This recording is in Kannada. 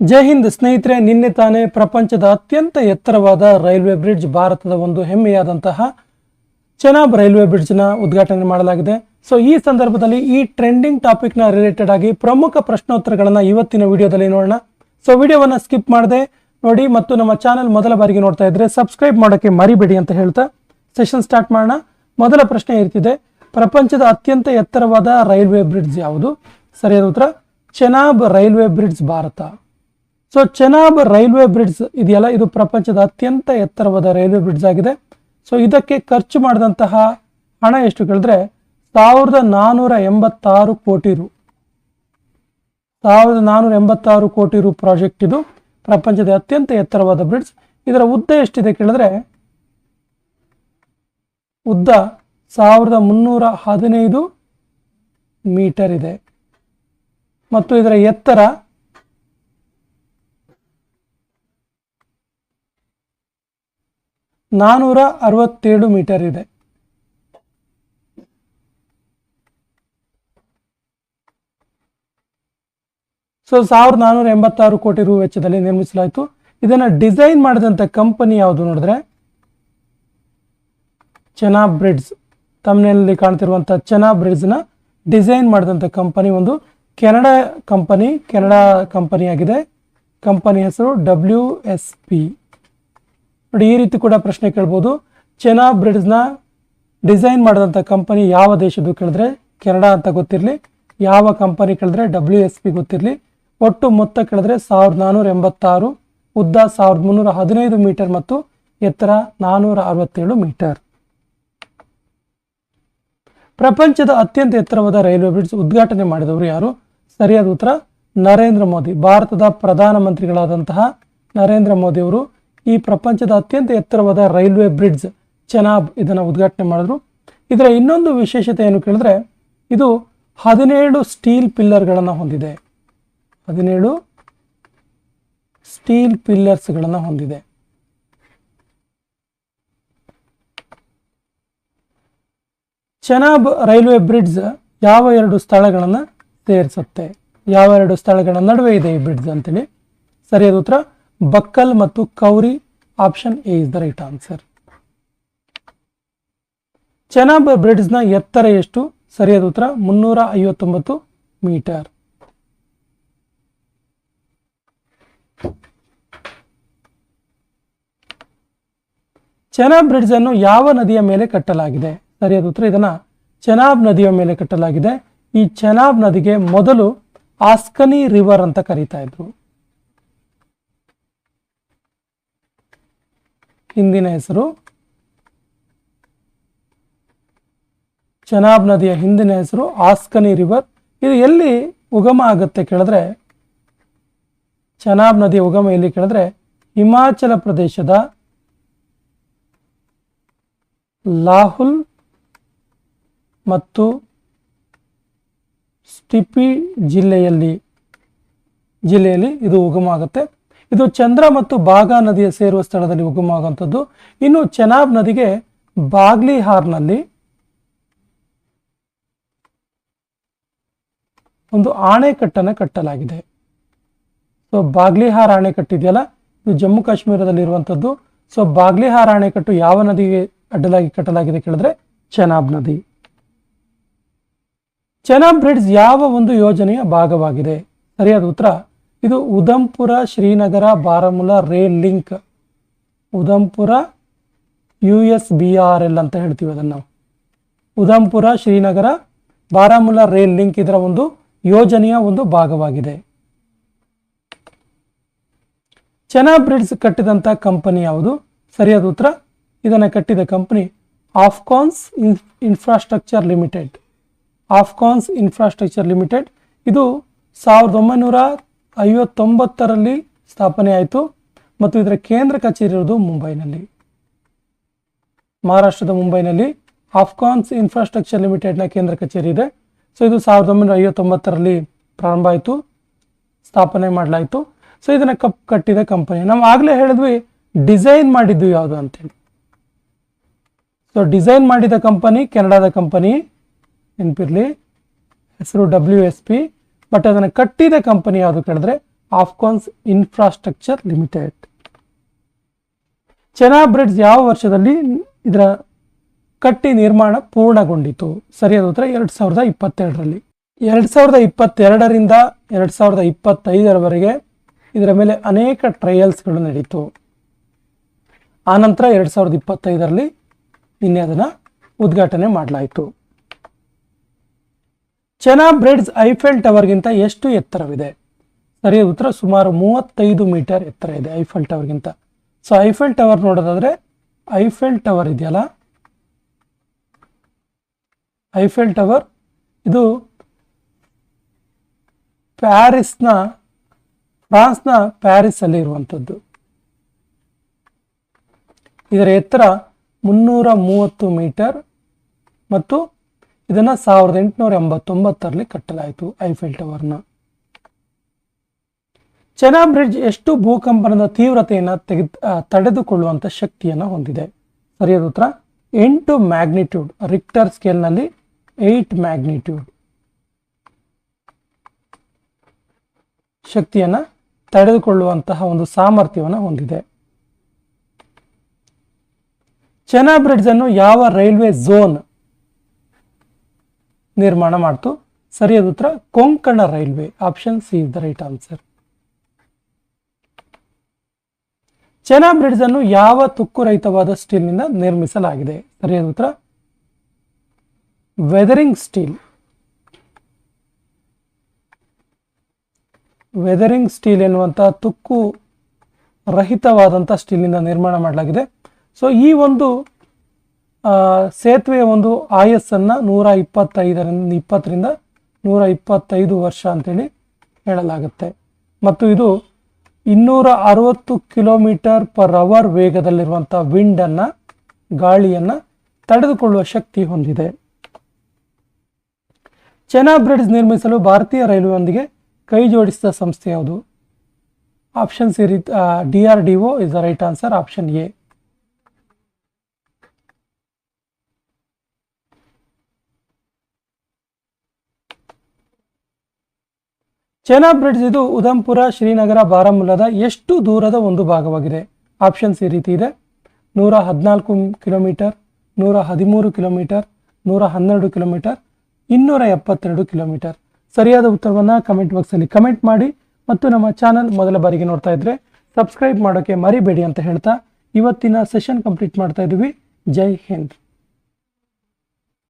ಜೈ ಹಿಂದ್ ಸ್ನೇಹಿತರೆ, ನಿನ್ನೆ ತಾನೇ ಪ್ರಪಂಚದ ಅತ್ಯಂತ ಎತ್ತರವಾದ ರೈಲ್ವೆ ಬ್ರಿಡ್ಜ್ ಭಾರತದ ಒಂದು ಹೆಮ್ಮೆಯಾದಂತಹ ಚೆನಾಬ್ ರೈಲ್ವೆ ಬ್ರಿಡ್ಜ್ನ ಉದ್ಘಾಟನೆ ಮಾಡಲಾಗಿದೆ. ಸೊ ಈ ಸಂದರ್ಭದಲ್ಲಿ ಈ ಟ್ರೆಂಡಿಂಗ್ ಟಾಪಿಕ್ನ ರಿಲೇಟೆಡ್ ಆಗಿ ಪ್ರಮುಖ ಪ್ರಶ್ನೋತ್ತರಗಳನ್ನು ಇವತ್ತಿನ ವಿಡಿಯೋದಲ್ಲಿ ನೋಡೋಣ. ಸೊ ವಿಡಿಯೋವನ್ನು ಸ್ಕಿಪ್ ಮಾಡದೆ ನೋಡಿ ಮತ್ತು ನಮ್ಮ ಚಾನೆಲ್ ಮೊದಲ ಬಾರಿಗೆ ನೋಡ್ತಾ ಇದ್ರೆ ಸಬ್ಸ್ಕ್ರೈಬ್ ಮಾಡೋಕ್ಕೆ ಮರಿಬೇಡಿ ಅಂತ ಹೇಳ್ತಾ ಸೆಷನ್ ಸ್ಟಾರ್ಟ್ ಮಾಡೋಣ. ಮೊದಲ ಪ್ರಶ್ನೆ ಇರ್ತಿದೆ, ಪ್ರಪಂಚದ ಅತ್ಯಂತ ಎತ್ತರವಾದ ರೈಲ್ವೆ ಬ್ರಿಡ್ಜ್ ಯಾವುದು? ಸರಿಯಾದ ಉತ್ತರ, Chenab railway bridge Bharat. So Chenab railway bridge ಇದೆಯಲ್ಲ, ಇದು ಪ್ರಪಂಚದ ಅತ್ಯಂತ ಎತ್ತರವಾದ ರೈಲ್ವೆ ಬ್ರಿಡ್ಜ್ ಆಗಿದೆ. ಸೊ ಇದಕ್ಕೆ ಖರ್ಚು ಮಾಡಿದಂತಹ ಹಣ ಎಷ್ಟು ಕೇಳಿದ್ರೆ, ಸಾವಿರದ ನಾನ್ನೂರ ಎಂಬತ್ತಾರು ಕೋಟಿ ರು. ಸಾವಿರದ ನಾನ್ನೂರ ಎಂಬತ್ತಾರು ಕೋಟಿ ರು ಪ್ರಾಜೆಕ್ಟ್ ಇದು. ಪ್ರಪಂಚದ ಅತ್ಯಂತ ಎತ್ತರವಾದ ಬ್ರಿಡ್ಜ್ ಇದರ ಉದ್ದ ಎಷ್ಟಿದೆ ಕೇಳಿದ್ರೆ, ಉದ್ದ ಸಾವಿರದ ಮುನ್ನೂರ ಹದಿನೈದು ಮೀಟರ್ ಇದೆ. ಮತ್ತು ಇದರ ಎತ್ತರ ನಾನೂರ ಅರವತ್ತೇಳು ಮೀಟರ್ ಇದೆ. ಸೊ ಸಾವಿರದ ನಾನೂರ ಎಂಬತ್ತಾರು ಕೋಟಿ ರು ವೆಚ್ಚದಲ್ಲಿ ನಿರ್ಮಿಸಲಾಯಿತು. ಇದನ್ನ ಡಿಸೈನ್ ಮಾಡಿದಂಥ ಕಂಪನಿ ಯಾವುದು ನೋಡಿದ್ರೆ? ಚೆನ್ನಾ ಬ್ರಿಡ್ಜ್. ತಮ್ಮನೆಯಲ್ಲಿ ಕಾಣ್ತಿರುವಂಥ ಚೆನಾ ಬ್ರಿಡ್ಜ್ನ ಡಿಸೈನ್ ಮಾಡಿದಂಥ ಕಂಪನಿ ಒಂದು. ಕೆನಡಾ ಕಂಪನಿ, ಕೆನಡಾ ಕಂಪನಿಯಾಗಿದೆ. ಕಂಪನಿ ಹೆಸರು ಡಬ್ಲ್ಯೂ ಎಸ್ ಪಿ ನೋಡಿ, ಈ ರೀತಿ ಕೂಡ ಪ್ರಶ್ನೆ ಕೇಳ್ಬೋದು. ಚೆನಾ ಬ್ರಿಡ್ಜ್ನ ಡಿಸೈನ್ ಮಾಡಿದಂಥ ಕಂಪನಿ ಯಾವ ದೇಶದ್ದು ಕೇಳಿದ್ರೆ ಕೆನಡಾ ಅಂತ ಗೊತ್ತಿರಲಿ. ಯಾವ ಕಂಪನಿ ಕೇಳಿದ್ರೆ ಡಬ್ಲ್ಯೂ ಎಸ್ ಪಿ ಗೊತ್ತಿರಲಿ. ಒಟ್ಟು ಮೊತ್ತ ಕೇಳಿದ್ರೆ ಸಾವಿರದ ನಾನ್ನೂರ ಎಂಬತ್ತಾರು ಉದ್ದ ಸಾವಿರದ ಮುನ್ನೂರ ಹದಿನೈದು ಮೀಟರ್ ಮತ್ತು ಎತ್ತರ ನಾನ್ನೂರ ಅರವತ್ತೇಳು ಮೀಟರ್. ಪ್ರಪಂಚದ ಅತ್ಯಂತ ಎತ್ತರವಾದ ರೈಲ್ವೆ ಬ್ರಿಡ್ಜ್ ಉದ್ಘಾಟನೆ ಮಾಡಿದವರು ಯಾರು? ಸರಿಯಾದ ಉತ್ತರ, ನರೇಂದ್ರ ಮೋದಿ. ಭಾರತದ ಪ್ರಧಾನಮಂತ್ರಿಗಳಾದಂತಹ ನರೇಂದ್ರ ಮೋದಿ ಅವರು ಈ ಪ್ರಪಂಚದ ಅತ್ಯಂತ ಎತ್ತರವಾದ ರೈಲ್ವೆ ಬ್ರಿಡ್ಜ್ ಚೆನಾಬ್ ಇದನ್ನು ಉದ್ಘಾಟನೆ ಮಾಡಿದ್ರು. ಇದರ ಇನ್ನೊಂದು ವಿಶೇಷತೆ ಏನು ಕೇಳಿದ್ರೆ ಇದು ಹದಿನೇಳು ಸ್ಟೀಲ್ ಪಿಲ್ಲರ್ಗಳನ್ನು ಹೊಂದಿದೆ. ಹದಿನೇಳು ಸ್ಟೀಲ್ ಪಿಲ್ಲರ್ಸ್ಗಳನ್ನು ಹೊಂದಿದೆ. ಚೆನಾಬ್ ರೈಲ್ವೆ ಬ್ರಿಡ್ಜ್ ಯಾವ ಎರಡು ಸ್ಥಳಗಳನ್ನು ಸೇರಿಸುತ್ತೆ? ಯಾವ ಎರಡು ಸ್ಥಳಗಳ ನಡುವೆ ಇದೆ ಈ ಬ್ರಿಡ್ಜ್ ಅಂತೇಳಿ. ಸರಿಯಾದ ಉತ್ತರ, ಬಕ್ಕಲ್ ಮತ್ತು Kauri option A is the right answer Chenab ಬ್ರಿಡ್ಜ್ನ ಎತ್ತರ ಎಷ್ಟು ಸರಿಯಾದ ಉತ್ತರ ಮುನ್ನೂರ ಐವತ್ತೊಂಬತ್ತು ಮೀಟರ್. ಚೆನಾಬ್ ಬ್ರಿಡ್ಜ್ ಅನ್ನು ಯಾವ ನದಿಯ ಮೇಲೆ ಕಟ್ಟಲಾಗಿದೆ? ಸರಿಯಾದ ಉತ್ತರ ಇದನ್ನ ಚೆನಾಬ್ ನದಿಯ ಮೇಲೆ ಕಟ್ಟಲಾಗಿದೆ. ಈ ಚೆನಾಬ್ ನದಿಗೆ ಮೊದಲು ಆಸ್ಕನಿ ರಿವರ್ ಅಂತ ಕರೀತಾ ಇದ್ರು. ಹಿಂದಿನ ಹೆಸರು. ಚನಾಬ್ ನದಿಯ ಹಿಂದಿನ ಹೆಸರು ಆಸ್ಕನಿ ರಿವರ್. ಇದು ಎಲ್ಲಿ ಉಗಮ ಆಗುತ್ತೆ ಕೇಳಿದ್ರೆ, ಚನಾಬ್ ನದಿಯ ಉಗಮ ಎಲ್ಲಿ ಕೇಳಿದ್ರೆ, ಹಿಮಾಚಲ ಪ್ರದೇಶದ ಲಾಹುಲ್ ಮತ್ತು ಸ್ಟಿಪಿ ಜಿಲ್ಲೆಯಲ್ಲಿ ಜಿಲ್ಲೆಯಲ್ಲಿ ಇದು ಉಗಮ ಆಗುತ್ತೆ. ಇದು ಚಂದ್ರ ಮತ್ತು ಬಾಗಾ ನದಿಯ ಸೇರುವ ಸ್ಥಳದಲ್ಲಿ ಉಗಮ ಆಗುವಂಥದ್ದು ಇನ್ನು ಚೆನಾಬ್ ನದಿಗೆ ಬಾಗ್ಲಿಹಾರ್ನಲ್ಲಿ ಒಂದು ಆಣೆಕಟ್ಟನ್ನು ಕಟ್ಟಲಾಗಿದೆ. ಸೊ ಬಾಗ್ಲಿಹಾರ್ ಅಣೆಕಟ್ಟಿದೆಯಲ್ಲ ಇದು ಜಮ್ಮು ಕಾಶ್ಮೀರದಲ್ಲಿ ಇರುವಂಥದ್ದು. ಸೊ ಬಾಗ್ಲಿಹಾರ್ ಅಣೆಕಟ್ಟು ಯಾವ ನದಿಗೆ ಅಡ್ಡಲಾಗಿ ಕಟ್ಟಲಾಗಿದೆ ಕೇಳಿದ್ರೆ ಚೆನಾಬ್ ನದಿ. ಚೆನಾಬ್ ಬ್ರಿಡ್ಜ್ ಯಾವ ಒಂದು ಯೋಜನೆಯ ಭಾಗವಾಗಿದೆ? ಸರಿಯಾದ ಉತ್ತರ ಇದು Udhampur Srinagar Baramulla rail link Udhampur U S B R L ಅಂತ ಹೇಳ್ತೀವಿ ಅದನ್ನು ನಾವು. ಉದಂಪುರ ಶ್ರೀನಗರ ಬಾರಾಮುಲಾ ರೈಲ್ ಲಿಂಕ್ ಇದರ ಒಂದು ಯೋಜನೆಯ ಒಂದು ಭಾಗವಾಗಿದೆ. ಚೆನ್ನಾ ಬ್ರಿಡ್ಜ್ ಕಟ್ಟಿದಂಥ ಕಂಪನಿ ಯಾವುದು? ಸರಿಯಾದ ಉತ್ತರ? ಇದನ್ನು ಕಟ್ಟಿದ company Afcons infrastructure limited. Afcons infrastructure limited. ಇದು ಸಾವಿರದ ಒಂಬೈನೂರ ಐವತ್ತೊಂಬತ್ತರಲ್ಲಿ ಸ್ಥಾಪನೆ ಆಯಿತು ಮತ್ತು ಇದರ ಕೇಂದ್ರ ಕಚೇರಿ ಇರುವುದು ಮುಂಬೈನಲ್ಲಿ. ಮಹಾರಾಷ್ಟ್ರದ ಮುಂಬೈನಲ್ಲಿ ಆಫ್ಕಾನ್ಸ್ ಇನ್ಫ್ರಾಸ್ಟ್ರಕ್ಚರ್ ಲಿಮಿಟೆಡ್ನ ಕೇಂದ್ರ ಕಚೇರಿ ಇದೆ. ಸೊ, ಇದು ಸಾವಿರದ ಒಂಬೈನೂರ ಐವತ್ತೊಂಬತ್ತರಲ್ಲಿ ಪ್ರಾರಂಭ ಆಯಿತು, ಸ್ಥಾಪನೆ ಮಾಡಲಾಯಿತು. ಸೊ, ಇದನ್ನು ಕಪ್ ಕಟ್ಟಿದ ಕಂಪನಿ. ನಾವು ಆಗಲೇ ಹೇಳಿದ್ವಿ, ಡಿಸೈನ್ ಮಾಡಿದ್ದು ಯಾವುದು ಅಂತೇಳಿ. ಸೊ, ಡಿಸೈನ್ ಮಾಡಿದ ಕಂಪನಿ ಕೆನಡಾದ ಕಂಪನಿ, ನೆನಪಿರಲಿ? ಹೆಸರು ಡಬ್ಲ್ಯೂ ಎಸ್ ಪಿ ಬಟ್ ಅದನ್ನು ಕಟ್ಟಿದ ಕಂಪನಿ ಯಾವುದು ಕೇಳಿದ್ರೆ Afcons infrastructure limited Chenab bridge ಯಾವ ವರ್ಷದಲ್ಲಿ ಇದರ ಕಟ್ಟಿ ನಿರ್ಮಾಣ ಪೂರ್ಣಗೊಂಡಿತು? ಸರಿಯಾದ ಉತ್ತರ ಎರಡು ಸಾವಿರದ ಇಪ್ಪತ್ತೆರಡರಲ್ಲಿ. ಎರಡು ಸಾವಿರದ ಇಪ್ಪತ್ತೆರಡರಿಂದ ಎರಡು ಸಾವಿರದ ಇಪ್ಪತ್ತೈದರವರೆಗೆ ಇದರ ಮೇಲೆ ಅನೇಕ ಟ್ರಯಲ್ಸ್ಗಳು ನಡೀತು. ಆನಂತರ ಎರಡು ಸಾವಿರದ ಇಪ್ಪತ್ತೈದರಲ್ಲಿ ನಿನ್ನೆ ಅದನ್ನು ಉದ್ಘಾಟನೆ ಮಾಡಲಾಯಿತು. ಚೆನಾ ಬ್ರಿಡ್ಜ್ ಐಫೆಲ್ ಟವರ್ಗಿಂತ ಎಷ್ಟು ಎತ್ತರವಿದೆ? ಸರಿಯಾದ ಉತ್ತರ ಸುಮಾರು ಮೂವತ್ತೈದು ಮೀಟರ್ ಎತ್ತರ ಇದೆ ಐಫೆಲ್ ಟವರ್ಗಿಂತ. ಸೊ ಐಫೆಲ್ ಟವರ್ ನೋಡೋದಾದ್ರೆ ಐಫೆಲ್ ಟವರ್ ಇದೆಯಲ್ಲ? ಐಫೆಲ್ ಟವರ್, ಇದು ಪ್ಯಾರಿಸ್ನ, ಫ್ರಾನ್ಸ್ನ ಪ್ಯಾರಿಸಲ್ಲಿ ಇರುವಂಥದ್ದು. ಇದರ ಎತ್ತರ ಮುನ್ನೂರ ಮೂವತ್ತು ಮೀಟರ್ ಮತ್ತು ಇದನ್ನು ಸಾವಿರದ ಎಂಟುನೂರ ಎಂಬತ್ತೊಂಬತ್ತರಲ್ಲಿ ಕಟ್ಟಲಾಯಿತು ಐಫೆಲ್ ಟವರ್ನ. ಚೆನಾ ಬ್ರಿಡ್ಜ್ ಎಷ್ಟು ಭೂಕಂಪನದ ತೀವ್ರತೆಯನ್ನು ತೆಗೆದು ತಡೆದುಕೊಳ್ಳುವಂಥ ಶಕ್ತಿಯನ್ನು ಹೊಂದಿದೆ. ಸರಿಯಾದ ಉತ್ತರ? ಎಂಟು ಮ್ಯಾಗ್ನಿಟ್ಯೂಡ್, ರಿಕ್ಟರ್ ಸ್ಕೇಲ್ನಲ್ಲಿ ಏಟ್ ಮ್ಯಾಗ್ನಿಟ್ಯೂಡ್. ಶಕ್ತಿಯನ್ನು ತಡೆದುಕೊಳ್ಳುವಂತಹ ಒಂದು ಸಾಮರ್ಥ್ಯವನ್ನು ಹೊಂದಿದೆ. ಚೆನಾ ಬ್ರಿಡ್ಜ್ ಅನ್ನು ಯಾವ ರೈಲ್ವೆ ಝೋನ್ ನಿರ್ಮಾಣ ಮಾಡ್ತು. ಸರಿಯಾದ ಉತ್ತರ Konkan railway. Option C is the right answer Chenab bridge ಅನ್ನು ಯಾವ ತುಕ್ಕು ರಹಿತವಾದ ಸ್ಟೀಲ್ನಿಂದ ನಿರ್ಮಿಸಲಾಗಿದೆ? ಸರಿಯಾದ ಉತ್ತರ ವೆದರಿಂಗ್ ಸ್ಟೀಲ್ ವೆದರಿಂಗ್ ಸ್ಟೀಲ್ ಎನ್ನುವಂತಹ ತುಕ್ಕು ರಹಿತವಾದಂತಹ ಸ್ಟೀಲ್ನಿಂದ ನಿರ್ಮಾಣ ಮಾಡಲಾಗಿದೆ. ಸೊ ಈ ಒಂದು ಸೇತುವೆಯ ಒಂದು ಆಯಸ್ಸನ್ನು ನೂರ ಇಪ್ಪತ್ತೈದರಿಂದ, ಇಪ್ಪತ್ತರಿಂದ ನೂರ ಇಪ್ಪತ್ತೈದು ವರ್ಷ ಅಂತೇಳಿ ಹೇಳಲಾಗುತ್ತೆ. ಮತ್ತು ಇದು ಇನ್ನೂರ ಅರವತ್ತು ಕಿಲೋಮೀಟರ್ ಪರ್ ಅವರ್ ವೇಗದಲ್ಲಿರುವಂಥ ವಿಂಡನ್ನು, ಗಾಳಿಯನ್ನು ತಡೆದುಕೊಳ್ಳುವ ಶಕ್ತಿ ಹೊಂದಿದೆ. ಚೆನಾ ಬ್ರಿಡ್ಜ್ ನಿರ್ಮಿಸಲು ಭಾರತೀಯ ರೈಲ್ವೆಯೊಂದಿಗೆ ಕೈ ಜೋಡಿಸಿದ ಸಂಸ್ಥೆ ಯಾವುದು? Option C D R D O is the right answer option A Chenab bridge ಇದು ಉದಂಪುರ ಶ್ರೀನಗರ, ಬಾರಾಮುಲ್ಲಾದ ಎಷ್ಟು ದೂರದ ಒಂದು ಭಾಗವಾಗಿದೆ? ಆಪ್ಷನ್ಸ್ ಈ ರೀತಿ ಇದೆ. ನೂರ ಹದಿನಾಲ್ಕು ಕಿಲೋಮೀಟರ್, ನೂರ ಹದಿಮೂರು ಕಿಲೋಮೀಟರ್, ನೂರ ಹನ್ನೆರಡು ಕಿಲೋಮೀಟರ್, ಇನ್ನೂರ ಎಪ್ಪತ್ತೆರಡು ಕಿಲೋಮೀಟರ್. ಸರಿಯಾದ ಉತ್ತರವನ್ನು ಕಮೆಂಟ್ ಬಾಕ್ಸಲ್ಲಿ ಕಮೆಂಟ್ ಮಾಡಿ ಮತ್ತು ನಮ್ಮ ಚಾನಲ್ ಮೊದಲ ಬಾರಿಗೆ ನೋಡ್ತಾ ಇದ್ರೆ ಸಬ್ಸ್ಕ್ರೈಬ್ ಮಾಡೋಕ್ಕೆ ಮರಿಬೇಡಿ ಅಂತ ಹೇಳ್ತಾ ಇವತ್ತಿನ ಸೆಷನ್ ಕಂಪ್ಲೀಟ್ ಮಾಡ್ತಾ ಇದ್ದೀವಿ. ಜೈ ಹಿಂದ್.